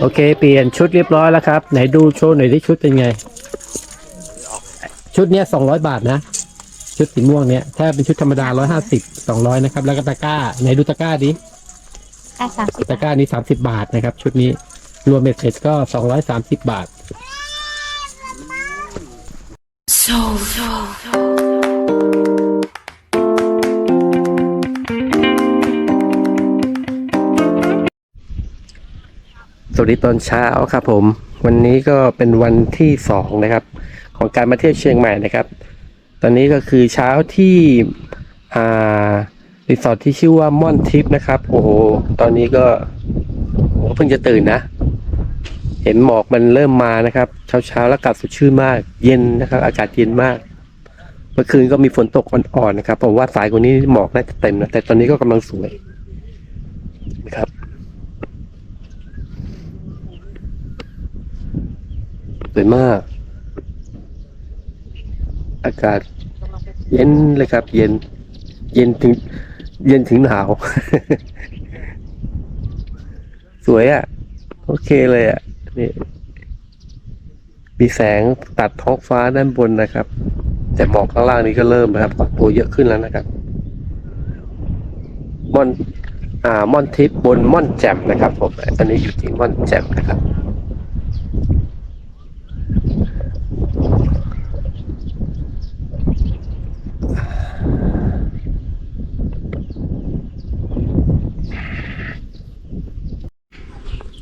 โอเค เปลี่ยนชุดเรียบร้อยแล้วครับ ไหนดูโชว์หน่อยที่ชุดเป็นไง ชุดเนี้ยสองร้อยบาทนะ ชุดสีม่วงเนี้ยถ้าเป็นชุดธรรมดาร้อยห้าสิบสองร้อยนะครับ แล้วก็ตะกร้า ไหนดูตะกร้าดิอะสามสิบตะกร้านี้สามสิบาทนะครับ ชุดนี้รวมเบ็ดเสร็จก็สองร้อยสามสิบบาท สวัสดีตอนเช้าครับผม วันนี้ก็เป็นวันที่สองนะครับ ของการมาเที่ยวเชียงใหม่นะครับ ตอนนี้ก็คือเช้าที่อ่ารีสอร์ทที่ชื่อว่าม่อนทิพย์นะครับ โอ้โหตอนนี้ก็ผมเพิ่งจะตื่นนะ เห็นหมอกมันเริ่มมานะครับ เช้าเช้าๆแล้วอากาศสดชื่นมาก เย็นนะครับ อากาศเย็นมาก เมื่อคืนก็มีฝนตกอ่อนๆนะครับผมว่าสายกว่านี้หมอกน่าจะเต็มนะแต่ตอนนี้ก็กำลังสวยนะครับ วยมาก อากาศ เย็นเลยครับ เย็น เย็นถึง เย็นถึงหนาว สวยอะ่ะ โอเคเลยอะ่ะนี่มีแสงตัดท้องฟ้าด้านบนนะครับ แต่หมอกข้างล่างนี้ก็เริ่มนะครับก่อตัวเยอะขึ้นแล้วนะครับม่อนอ่าม่อนทิพบนม่อนแจ่มนะครับผมตอนนี้อยู่ที่ม่อนแจ่มนะครับ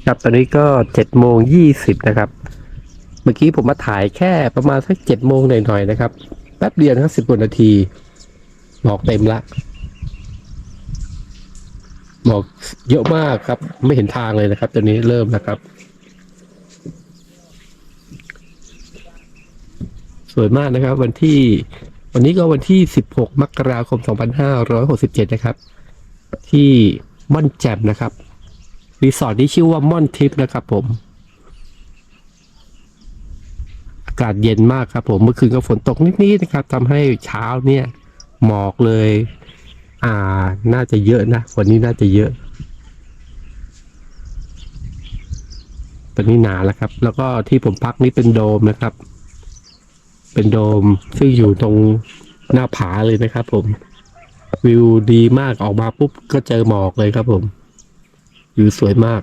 ครับตอนนี้ก็เจ็ดโมงยี่สิบนะครับ เมื่อกี้ผมมาถ่ายแค่ประมาณสักเจ็ดโมงหน่อยๆนะครับ แป๊บเดียวนะครับสิบกว่านาทีหมอกเต็มละหมอกเยอะมากครับ ไม่เห็นทางเลยนะครับ ตอนนี้เริ่มแล้วครับ สวยมากนะครับ วันที่ วันนี้ก็วันที่สิบหกมกราคมสองพันห้าร้อยหกสิบเจ็ดนะครับ ที่ม่อนแจ่มนะครับ รีสอร์ทที่ชื่อว่าม่อนทิพย์นะครับผม อากาศเย็นมากครับผมเมื่อคืนก็ฝนตกนิดๆนะครับทำให้เช้าเนี่ยหมอกเลย อ่า น่าจะเยอะนะวันนี้น่าจะเยอะตอนนี้หนาแล้วครับ แล้วก็ที่ผมพักนี่เป็นโดมนะครับ เป็นโดมซึ่งอยู่ตรงหน้าผาเลยนะครับผม วิวดีมากออกมาปุ๊บก็เจอหมอกเลยครับผม วิวสวยมาก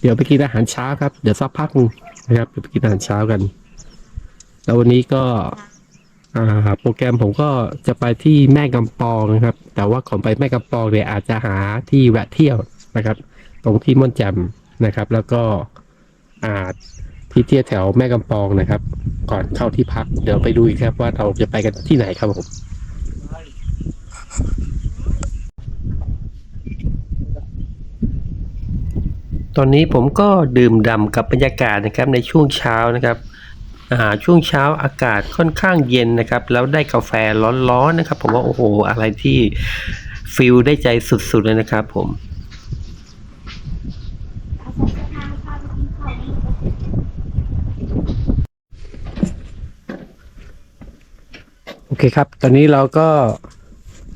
เดี๋ยวไปกินอาหารเช้าครับ เดี๋ยวสักพักหนึ่งนะครับเดี๋ยวไปกินอาหารเช้ากัน แล้ววันนี้ก็โปรแกรมผมก็จะไปที่แม่กำปองนะครับ แต่ว่าก่อนไปแม่กำปองเนี่ยอาจจะหาที่แวะเที่ยวนะครับ ตรงที่ม่อนแจ่มนะครับ แล้วก็อ่าที่เที่ยวแถวแม่กำปองนะครับ ก่อนเข้าที่พัก เดี๋ยวไปดูอีกครับว่าเราจะไปกันที่ไหนครับผม ตอนนี้ผมก็ดื่มด่ำกับบรรยากาศนะครับในช่วงเช้านะครับอ่าช่วงเช้าอากาศค่อนข้างเย็นนะครับ แล้วได้กาแฟร้อนๆนะครับ ผมว่าโอ้โหอะไรที่ฟิลได้ใจสุดๆเลยนะครับผมโอเคครับ ตอนนี้เราก็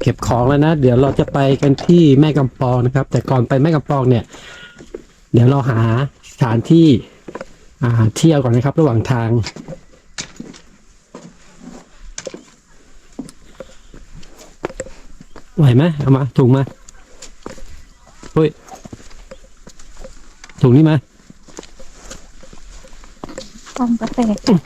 เก็บของแล้วนะ เดี๋ยวเราจะไปกันที่แม่กำปองนะครับ แต่ก่อนไปแม่กำปองเนี่ย เดี๋ยวเราหาสถานที่เที่ยวก่อนนะครับ ระหว่างทาง ไหวไหมเอามาถุงมาเฮ้ยถุงนี้มาฟองกาแฟเสีย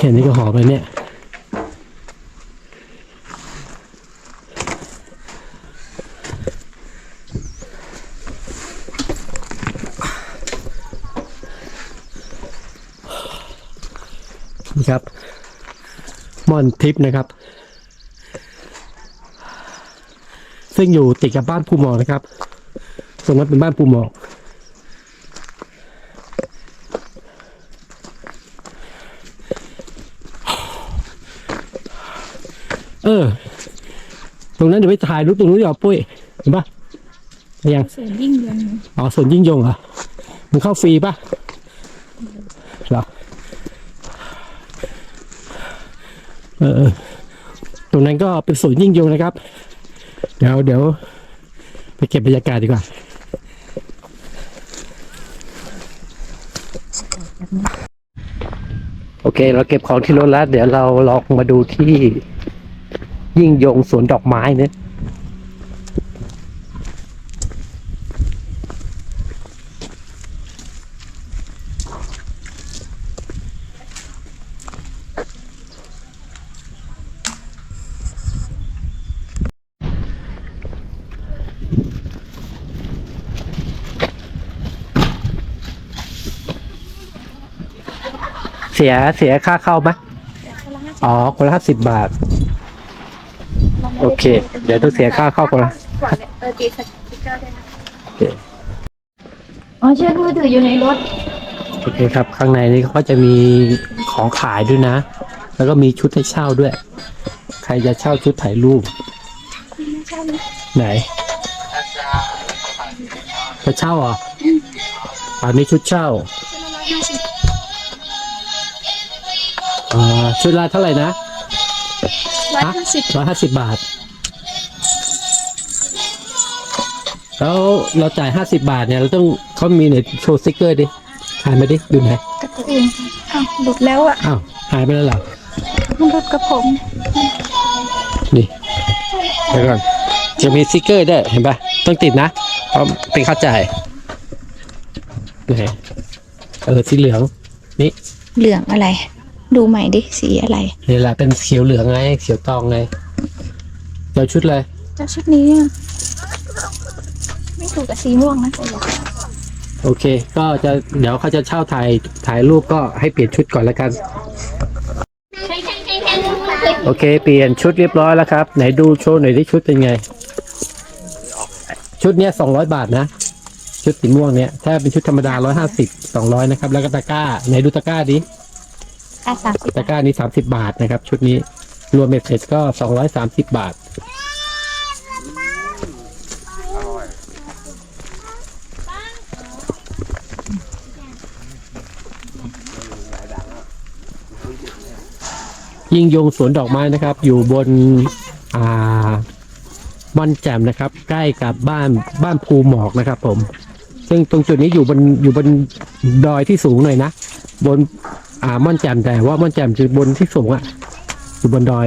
แค่นี้ก็หอมไปเนี่ย นี่ครับ ม่อนทิพย์นะครับ ซึ่งอยู่ติดกับบ้านภูหมอนะครับตรงนั้นเป็นบ้านภูหมอก เออ ตรง นั้นเดี๋ยวไปถ่ายรูปตรงนู้นดีกว่าปุ้ยเห็นปะเห็นยังส่วนยิ่งยงอ๋อสวนยิ่งยงเหรอมันเข้าฟรีปะเหรอเออเออตรงนั้นก็เป็นสวนยิ่งยงนะครับ เดี๋ยวเดี๋ยวไปเก็บบรรยากาศดีกว่าโอเค เราเก็บของที่รถแล้ว เดี๋ยวเราลองมาดูที่ ยิ่งยงสวนดอกไม้เนี่ยเสียเสียค่าเข้าไหมอ๋อ คนละห้าสิบบาท โอเค เดี๋ยวต้องเสียค่าเข้าคนละเออตีสติ๊กเกอร์ด้วยนะโอเคอ๋อเชือกมือถืออยู่ในรถ โอเคครับ ข้างในนี้ก็จะมีของขายด้วยนะ แล้วก็มีชุดให้เช่าด้วย ใครจะเช่าชุดถ่ายรูปไม่ใช่ไหมไหนจะเช่าเหรออันนี้ชุดเช่าอ่าชุดละเท่าไหร่นะ ร้อยห้าสิบร้อยห้าสิบบาท แล้วเราจ่ายห้าสิบาทเนี่ยเราต้องเขามีเนี่ยโชว์สติ๊กเกอร์ดิถ่ายมาดิดูไหนอยกระตุ้นอ้าวหลุดแล้วอะอ้าวหายไปแล้วเหรอมันหลุดกับผม นี่เดี๋ยวก่อนจะมีสติ๊กเกอร์ด้วยเห็นปะต้องติดนะเพราะเป็นเข้าใจไหนเออสีเหลืองนี่เหลืองอะไร ดูใหม่ดิสีอะไร นี่แหละเป็นเขียวเหลืองไง เขียวตองไงเดี๋ยวชุดเลยเจ้าชุดนี้อะไม่ถูกกับสีม่วงนะโอเค ก็จะเดี๋ยวเขาจะเช่าถ่ายถ่ายรูปก็ให้เปลี่ยนชุดก่อนแล้วกัน โอเค เปลี่ยนชุดเรียบร้อยแล้วครับ ไหนดูโชว์หน่อยที่ชุดเป็นไง ชุดเนี้ยสองร้อยบาทนะ ชุดสีม่วงเนี้ยถ้าเป็นชุดธรรมดาร้อยห้าสิบสองร้อยนะครับ แล้วก็ตะกร้า ไหนดูตะกร้าดิ อะสามสิบตะกร้านี้สามสิบาทนะครับ ชุดนี้รวมเบ็ดเสร็จก็สองร้อยสามสิบบาท ยิ่งยงสวนดอกไม้นะครับ อยู่บนอ่าม่อนแจ่มนะครับ ใกล้กับบ้านบ้านภูหมอกนะครับผม ซึ่งตรงจุดนี้อยู่บนอยู่บนดอยที่สูงหน่อยนะ บน อ่าม่อนแจ่มแต่ว่าม่อนแจ่มจะบนที่สูงอะอยู่บนดอย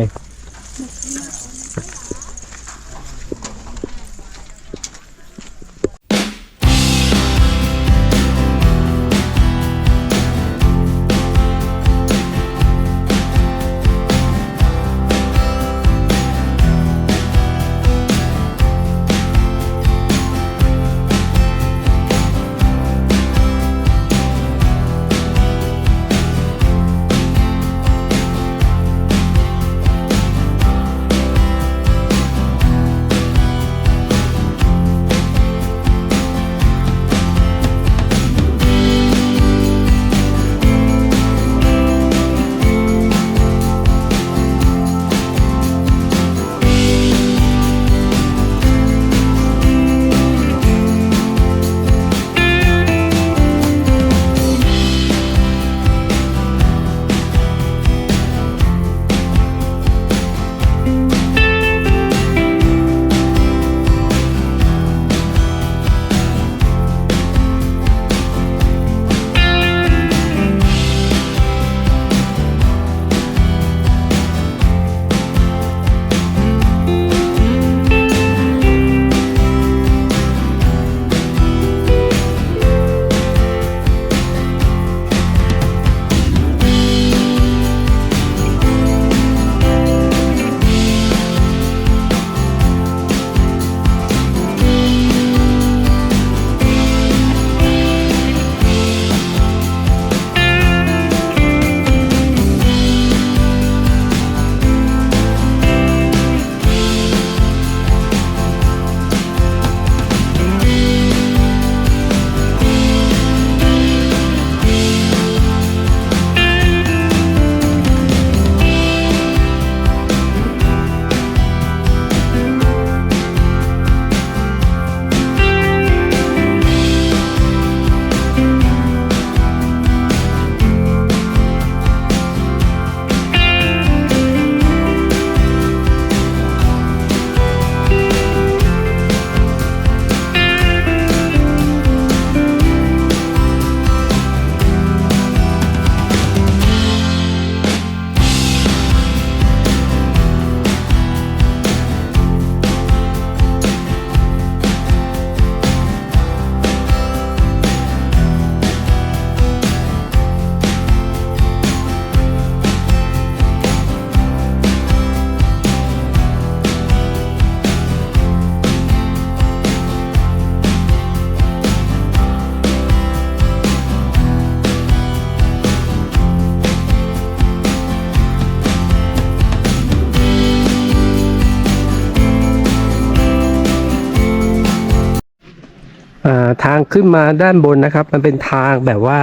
ขึ้นมาด้านบนนะครับ มันเป็นทางแบบว่า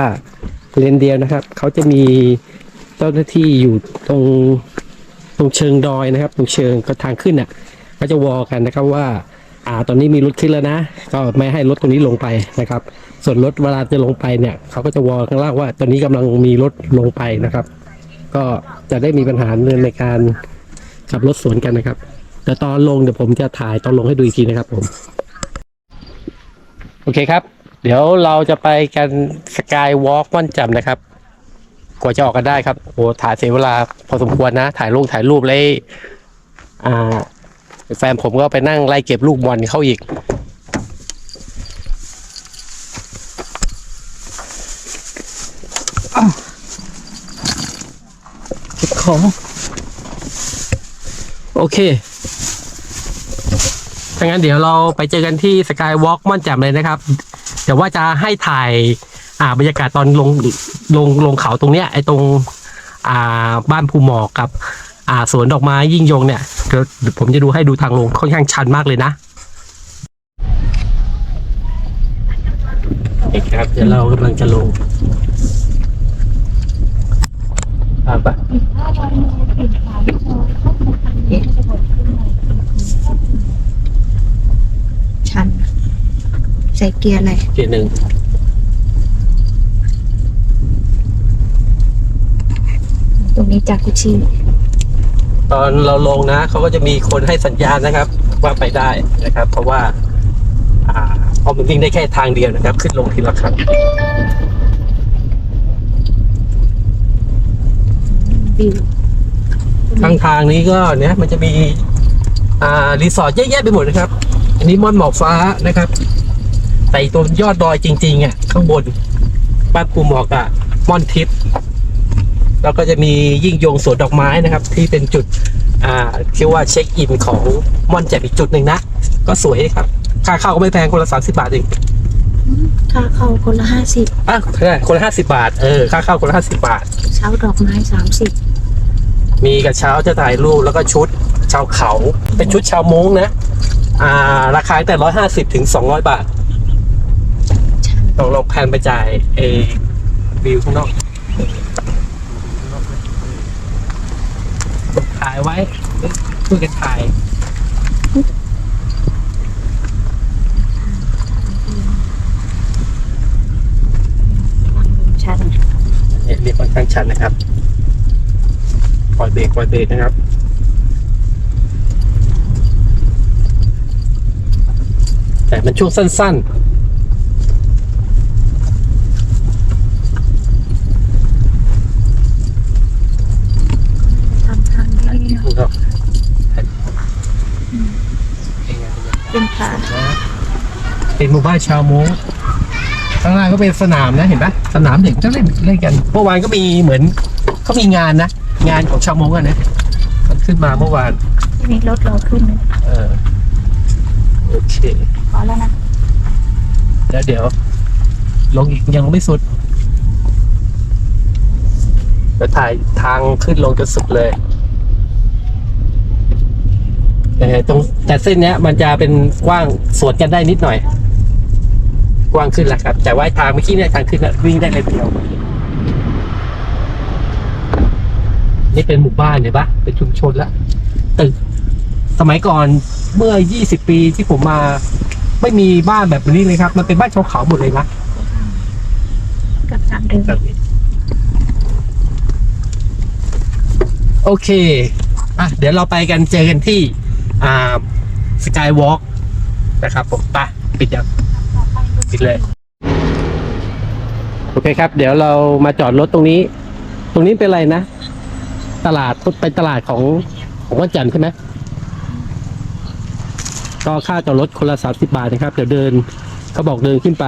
เลนเดียวนะครับ เขาจะมีเจ้าหน้าที่อยู่ตรงตรงเชิงดอยนะครับ ตรงเชิงก็ทางขึ้นอะก็จะวอลกันนะครับว่า อ่าตอนนี้มีรถขึ้นแล้วนะ ก็ไม่ให้รถตรงนี้ลงไปนะครับ ส่วนรถเวลาจะลงไปเนี่ย เขาก็จะวอลข้างล่างว่า ตอนนี้กำลังมีรถลงไปนะครับ ก็จะได้มีปัญหาในการขับรถสวนกันนะครับ แต่ตอนลงเดี๋ยวผมจะถ่ายตอนลงให้ดูอีกทีนะครับผม โอเคครับ เดี๋ยวเราจะไปกันสกายวอล์กม่อนจำนะครับ กว่าจะออกกันได้ครับโอ้ถ่ายเสียเวลาพอสมควรนะ ถ่ายรูปถ่ายรูปเลยอ่า แฟนผมก็ไปนั่งไล่เก็บลูกบอลเข้าอีก เก็บของ โอเค ถ้างั้นเดี๋ยวเราไปเจอกันที่สกายวอล์กม่อนแจ่มเลยนะครับ เดี๋ยวว่าจะให้ถ่ายอ่าบรรยากาศตอนลงลงลงเขาตรงเนี้ยไอ้ตรงอ่าบ้านภูหมอกกับ อ่าสวนดอกไม้ยิ่งยงเนี่ยเดี๋ยวเดี๋ยวผมจะดูให้ดูทางลงค่อนข้างชันมากเลยนะโอเคครับเดี๋ยวเรากำลังจะลงอ่าปะ ชัน ใส่เกียร์อะไรเกียร์หนึ่งตรงนี้จากกุชิตอนเราลงนะเขาก็จะมีคนให้สัญญาณนะครับ ว่าไปได้นะครับ เพราะว่า อ่าเพราะมันวิ่งได้แค่ทางเดียวนะครับ ขึ้นลงทีละครั้งวิวทางทางนี้ก็เนี่ยมันจะมี อ่ารีสอร์ทเยอะแยะไปหมดนะครับ อันนี้ม่อนหมอกฟ้านะครับแต่อีกตัวยอดดอยจริงๆอะข้างบนบ้านภูหมอกอะม่อนทิพย์แล้วก็จะมียิ่งยงสวนดอกไม้นะครับ ที่เป็นจุดอ่าเรียกว่าเช็คอินของม่อนแจ่มอีกจุดหนึ่งนะ ก็สวยครับ ค่าเข้าก็ไม่แพงคนละสามสิบาทเองค่าเข้าคนละห้าสิบอะใช่คนละห้าสิบาทเออค่าเข้าคนละห้าสิบาท เช้าดอกไม้สามสิบมีกระเช้าจะถ่ายรูปแล้วก็ชุดชาวเขา เป็นชุดชาวม้งนะ อ่า ราคาแต่ร้อยห้าสิบถึงสองร้อยบาทชันลองลองแพนไปจ่ายเอวิวข้างนอกถ่ายไว้ช่วยกันถ่ายชันเนี่ยเรียกค่อนข้างชันนะครับ ปล่อยเบรกปล่อยเบรกนะครับ แต่มันช่วงสั้น ทำทางนี้ๆนะครับเป็นผาเป็นหมู่บ้านชาวม้งข้างล่างก็เป็นสนามนะเห็นปะสนามเด็กก็เล่นเล่นกันเมื่อวานก็มีเหมือนเขามีงานนะงานของชาวม้งอะนะมันขึ้นมาเมื่อวานที่นี้รถเราขึ้นเลยเออโอเค อแล้วนะแล้วเดี๋ยว ลงอีกยังไม่สุดเดี๋ยวถ่ายทางขึ้นลงจนสุดเลยแต่ตรงแต่เส้นเนี้ย มันจะเป็นกว้างสวนกันได้นิดหน่อย กว้างขึ้นแหละครับ แต่ว่าทางเมื่อกี้เนี่ยทางขึ้นน่ะวิ่งได้เลยเดียว นี่เป็นหมู่บ้านเห็นปะเป็นชุมชนละตึกสมัยก่อนเมื่อ 20 ปีที่ผมมา ไม่มีบ้านแบบนี้เลยครับ มันเป็นบ้านชาวเขาหมดเลยนะกับทางเดินโอเคอะเดี๋ยวเราไปกันเจอกันที่อ่าสกายวอล์กนะครับผมไปปิดยังปิดเลย โอเคครับ เดี๋ยวเรามาจอดรถตรงนี้ ตรงนี้เป็นอะไรนะ ตลาดเป็นตลาดของของวันจันทร์ใช่ไหม ก็ค่าจอดรถคนละสามสิบาทนะครับ เดี๋ยวเดินเขาบอกเดินขึ้นไป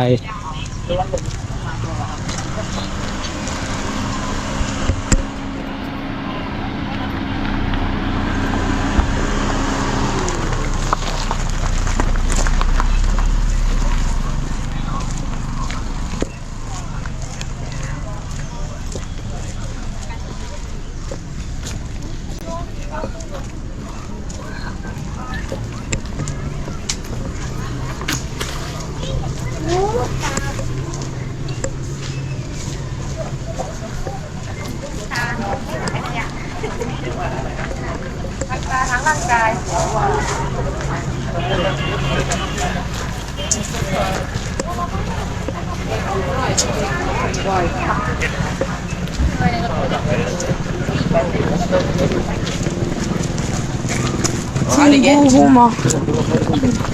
고구마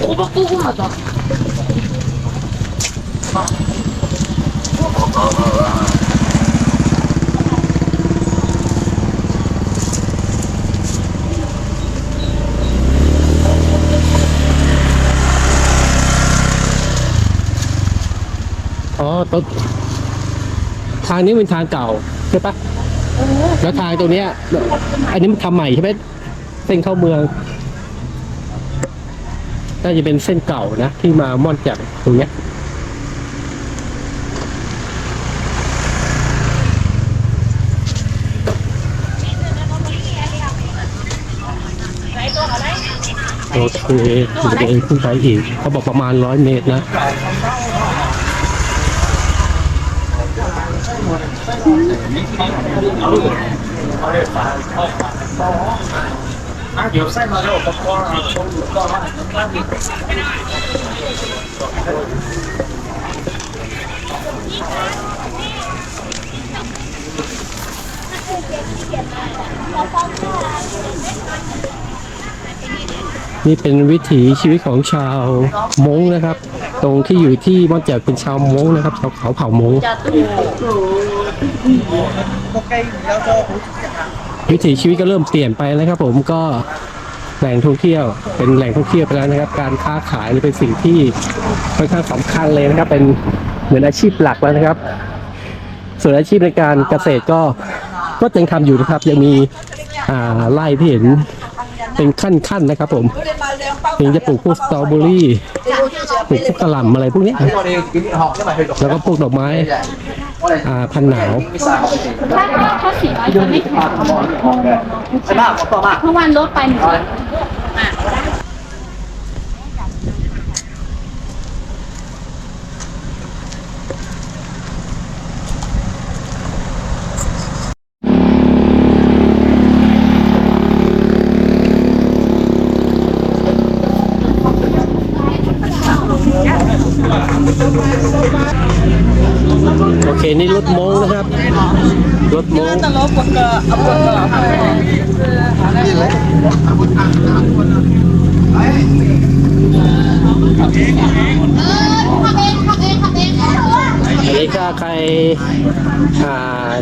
호박 고구마다อ๋อต้นทางนี้เป็นทางเก่าใช่ปะแล้วทางตรงเนี้ย อันนี้มันทำใหม่ใช่ไหมเส้นเข้าเมือง น่าจะเป็นเส้นเก่านะ ที่มาม่อนจ่มตรงเนี้ยโอเคเดินขึ้นไปอีก เขาบอกประมาณร้อยเมตรนะ นี่เป็นวิถีชีวิตของชาวมงนะครับ ตรงที่อยู่ที่ม่อนแจ่มเป็นชาวมงนะครับชาวเขาเผ่ามง วิถีชีวิตก็เริ่มเปลี่ยนไปแล้วครับ ผมก็แหล่งท่องเที่ยว เป็นแหล่งท่องเที่ยวไปแล้วนะครับ การค้าขายเป็นสิ่งที่ค่อนข้างสำคัญเลยนะครับ เป็นเหมือนอาชีพหลักแล้วนะครับ ส่วนอาชีพในการเกษตรก็ก็ยังทำอยู่นะครับ ยังมีไร่ที่เห็นเป็นขั้นขั้นนะครับ ผมถึงจะปลูกพวกสตรอเบอรี่ปลูกพวกกระหล่ำอะไรพวกนี้แล้วก็ปลูกดอกไม้ พันหนาวถ้าถ้าสีร้อยจะไม่แข็งเพราะว่าลดไปหนึ่ง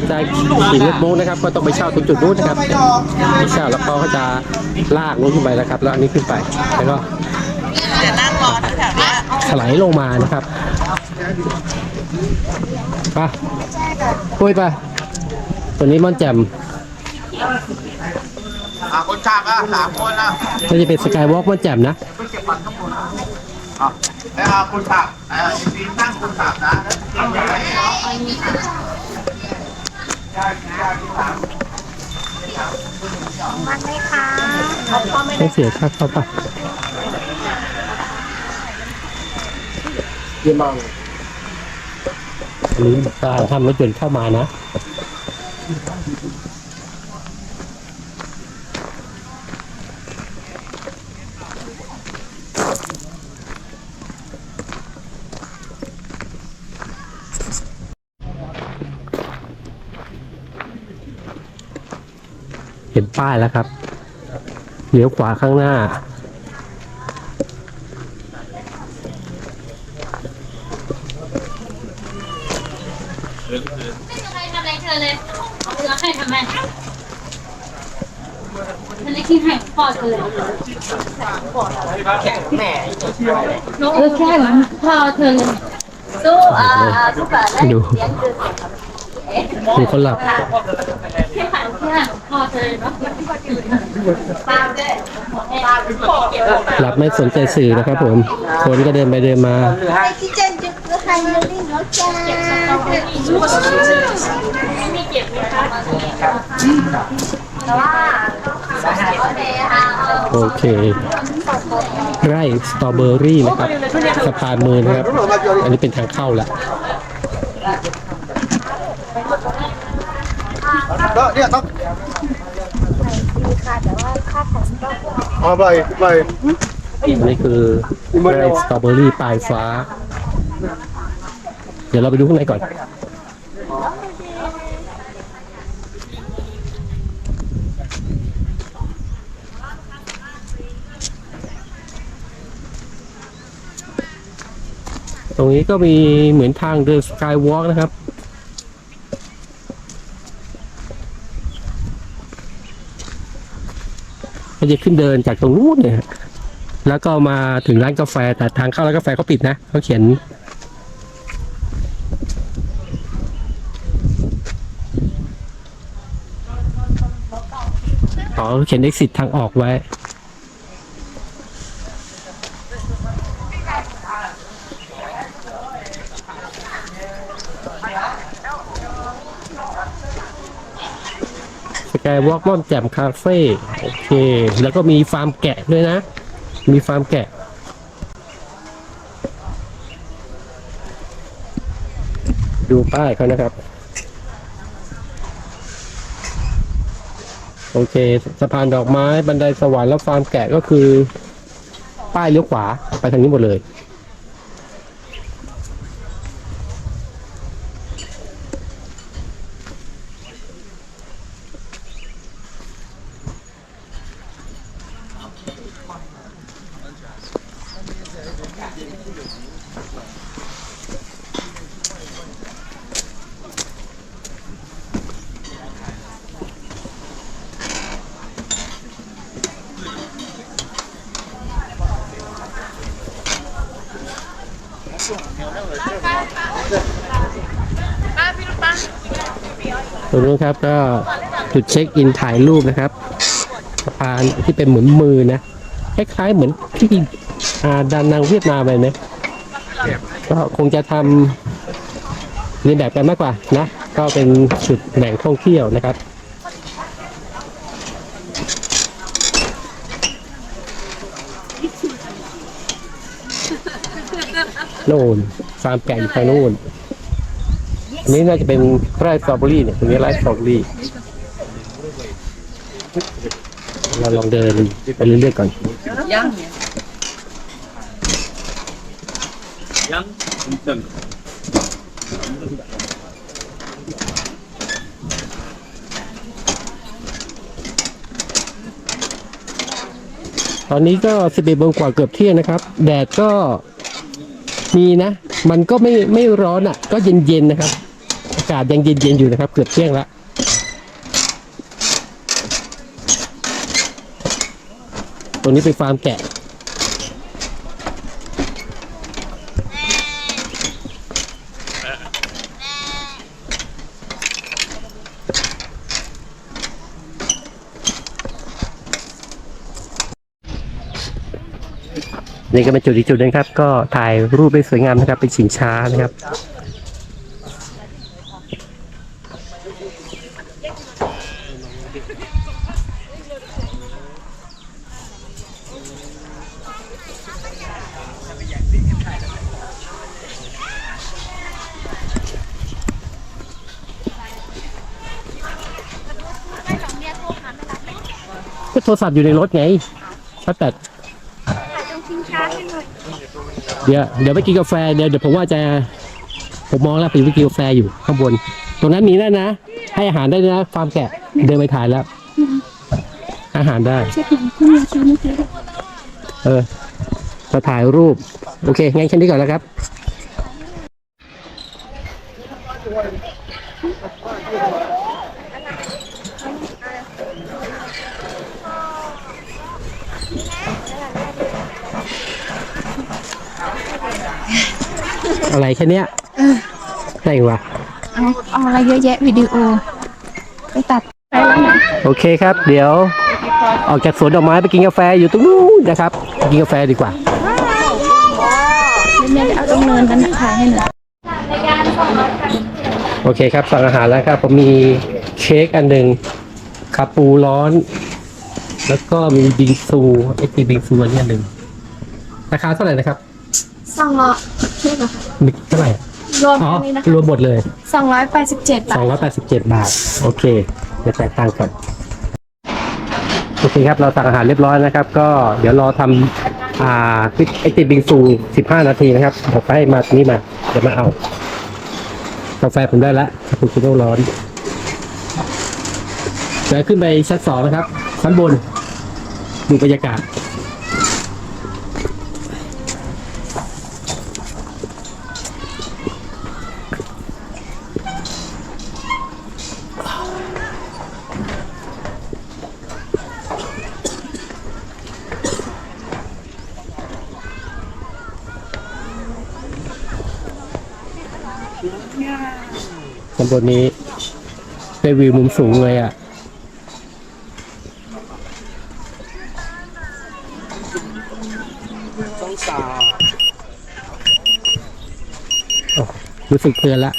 จะขี่รถโม้งนะครับ ก็ต้องไปเช่าตรงจุดนู้นนะครับไปเช่าแล้วเขาก็จะลากรถขึ้นไปนะครับ แล้วอันนี้ขึ้นไปแล้วก็ถลายลงมานะครับไปคุยไปตัวนี้ม่อนแจ่มอะคนฉากอะสามคนอะก็จะเป็นสกายวอล์กม่อนแจ่มนะ ไปเก็บบัตรข้างบนอะแล้วเอาคนฉากอะซีนตั้งคนฉากนะมันไหมคะต้องเสียค่าเข้าปะเยี่ยมมากอันนี้การทำรถยนต์เข้ามานะ ป้ายแล้วครับเลี้ยวขวาข้างหน้าใครทำอะไรเธอเลยเธอให้ทำไมฉันได้คิดให้พ่อเธอเลยเออแค่เหมือนพ่อเธอเลยตู้อ่าทุกแบบได้ดูเสียงคือดูเขาหลับแค่หันแค่พ่อเธอเลยเนาะตามด้วยตามพ่อเก็บ หลับไม่สนใจสื่อนะครับผม คนก็เดินไปเดินมาที่เจนจะคือใครเรื่องเนาะจ้าไม่มีเก็บไหมคะโอเคค่ะโอเค ไร่สตรอเบอรี่นะครับสะพานมือนะครับ อันนี้เป็นทางเข้าแล้ว แล้วเนี่ยต้องค่ะแต่ว่าค่าของก็มาไปไปอันนี้คือไร่สตรอเบอรี่ปลายฟ้า เดี๋ยวเราไปดูข้างในก่อน ตรงนี้ก็มีเหมือนทางเดินสกายวอล์กนะครับ มันจะขึ้นเดินจากตรงนู้นเนี่ยแล้วก็มาถึงร้านกาแฟแต่ทางเข้าร้านกาแฟเขาปิดนะเขาเขียน อ๋อเขาเขียน exit ทางออกไว้ สกาย วอล์กม่อมแจ่มคาเฟ่โอเค แล้วก็มีฟาร์มแกะด้วยนะ มีฟาร์มแกะ ดูป้ายเขานะครับ โอเคสะพานดอกไม้บันไดสวรรค์แล้วฟาร์มแกะก็คือ ป้ายเลี้ยวขวาไปทางนี้หมดเลย ตรงนู้นครับก็ จุดเช็คอินถ่ายรูปนะครับสะพานที่เป็นเหมือนมือนะคล้ายๆเหมือนที่ดานนางเวียดนามไปนะก็คงจะทำเรียนแบบกันมากกว่านะ ก็เป็นจุดแหล่งท่องเที่ยวนะครับโน่นฟาร์มแกะอยู่ทางโน่นอันนี้น่าจะเป็นไร่สตรอเบอรี่เนี่ยตรงนี้ไร่สตรอเบอรี่ เราลองเดินไปเรื่อยๆก่อนตอนนี้ก็สิบเอ็ดโมงกว่าเกือบเที่ยงนะครับ แดดก็มีนะ มันก็ไม่ไม่ร้อนอะ ก็เย็นๆนะครับ อากาศยังเย็นๆอยู่นะครับ เกือบเที่ยงแล้ว ตรงนี้เป็นฟาร์มแกะ นี่ก็เป็นจุดอีกจุดหนึงครับ ก็ถ่ายรูปได้สวยงามนะครับ เป็นชิงช้านะครับ รศัพท์อยู่ในรถไงถ้าแต่ต้องทิ้งช้าให้หน่อยเดี๋ยวเดี๋ยวไปกินกาแฟเดี๋ยวเดี๋ยวผมว่าจะ ผมมองแล้วไปกินกาแฟอยู่ข้างบน ตรงนั้นมีนั่นะ ให้อาหารได้ด้วยนะฟาร์มแกะเดินไปถ่ายแล้ว อาหารได้เอยคุณยาชีเมื่อกี้เออจะถ่ายรูป โอเคงั้นแค่นี้ก่อนแล้วครับ อะไรแค่เนี้ยอะไรวะเอาเอาอะไรเยอะแยะวิดีโอไปตัดไปแล้วนะโอเคครับ เดี๋ยว ออกจากสวนดอกไม้ไปกินกาแฟอยู่ตรงนู้นนะครับไปกินกาแฟดีกว่าแม่จะเอาตรงเนินนั้นนะถ่ายให้หน่อยโอเคครับสั่งอาหารแล้วครับผมมีเค้กอันหนึ่งคาปูร้อน แล้วก็มีบิงซูไอติมบิงซูอันนี้อันหนึ่งราคาเท่าไหร่นะครับ สองร้อยใช่ป่ะมีเท่าไหร่รวมอ๋ออันนี้นะรวมหมดเลยสองร้อยแปดสิบเจ็ดบาท 287 บาท โอเคเดี๋ยวจ่ายตังค์ก่อนโอเคโอเคครับ เราสั่งอาหารเรียบร้อยนะครับ ก็เดี๋ยวรอทำอ่าไอติมบิงซู 15 นาทีนะครับผมไปให้มาตรงนี้มาเดี๋ยวมาเอากาแฟผมได้แล้วคาปูชิโน่ร้อนเดี๋ยวขึ้นไปชั้นสองนะครับชั้นบนดูบรรยากาศ ชั้น บนนี้ ได้วิวมุมสูงเลยอะ่ะรู้สึกเตือนละ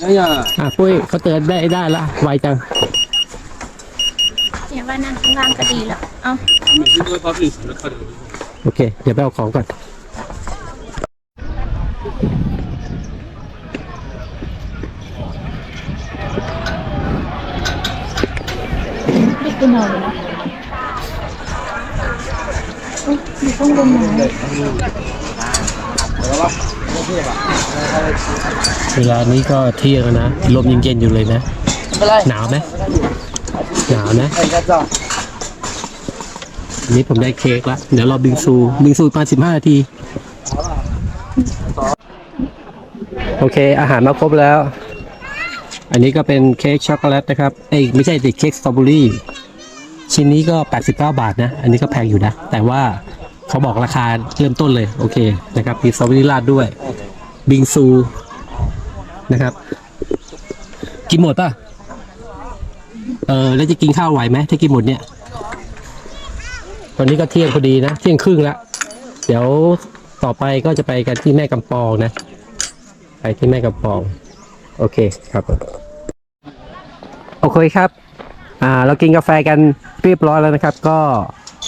ไอ้ยาอะปุ้ยเขาเตือนได้ได้ละไวจังเดี๋ยวว่านั่งข้างล่างก็ดีหรอเอ้าแล้วเดี๋โอเค เดี๋ยวไปเอาของก่อน้นไม้เวลานี้ก็เที่ยงแล้นะ ลมยังเย็นอยู่เลยนะ หนาวไหมหนาวนะอันนี้ผมได้เค้กละเดี๋ยวรอบิงซู บิงซูประมาณสิบห้านาที โอเค อาหารมาครบแล้ว อันนี้ก็เป็นเค้กช็อกโกแลตนะครับ เอ้ยไม่ใช่ติเค้กสตรอเบอรี่ ชิ้นนี้ก็ 89 บาทนะ อันนี้ก็แพงอยู่นะ แต่ว่า เขาบอกราคาเริ่มต้นเลยโอเคนะครับมีสตรอเบอรี่ราดด้วย บิงซูนะครับ กินหมดป่ะ เออแล้วจะกินข้าวไหวไหมถ้ากินหมดเนี่ย ตอนนี้ก็เที่ยงพอดีนะ เที่ยงครึ่งแล้ว เดี๋ยวต่อไปก็จะไปกันที่แม่กำปองนะ ไปที่แม่กำปอง โอเคครับโอเคครับ อ่า เรากินกาแฟกันเรียบร้อยแล้วนะครับ ก็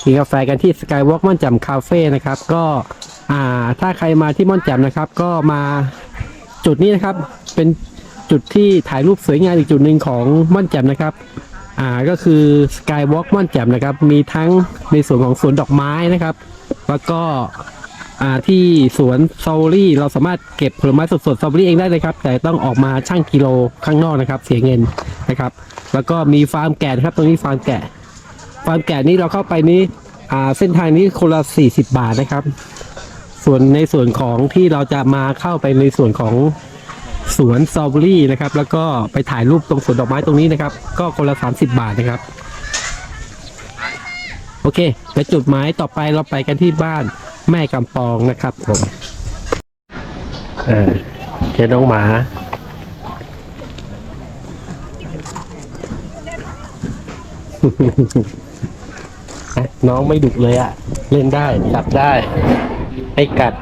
กินกาแฟกันที่ Skywalk ม่อนแจ่มคาเฟ่นะครับ ก็อ่าถ้าใครมาที่ม่อนแจ่มนะครับ ก็มาจุดนี้นะครับ เป็นจุดที่ถ่ายรูปสวยงามอีกจุดหนึ่งของม่อนแจ่มนะครับ อ่าก็คือ Skywalk ม่อนแจ่มนะครับ มีทั้งในส่วนของสวนดอกไม้นะครับ แล้วก็อ่าที่สวนสตรอเบอรี่เราสามารถเก็บผลไม้สดๆสตรอเบอรี่เองได้เลยครับ แต่ต้องออกมาชั่งกิโลข้างนอกนะครับ เสียเงินนะครับ แล้วก็มีฟาร์มแกะนะครับตรงนี้ฟาร์มแกะ ฟาร์มแกะนี้เราเข้าไปนี้เส้นทางนี้คนละ 40 บาทนะครับ ส่วนในส่วนของที่เราจะมาเข้าไปในส่วนของสวนสตรอเบอรี่นะครับ แล้วก็ไปถ่ายรูปตรงสวนดอกไม้ตรงนี้นะครับ ก็คนละ 30 บาทนะครับ โอเคไปจุดหมายต่อไปเราไปกันที่บ้านแม่กำปองนะครับผมเออเจอน้องหมา อะน้องไม่ดุเลยอะ่ะ เล่นได้จับได้ไอ้กัด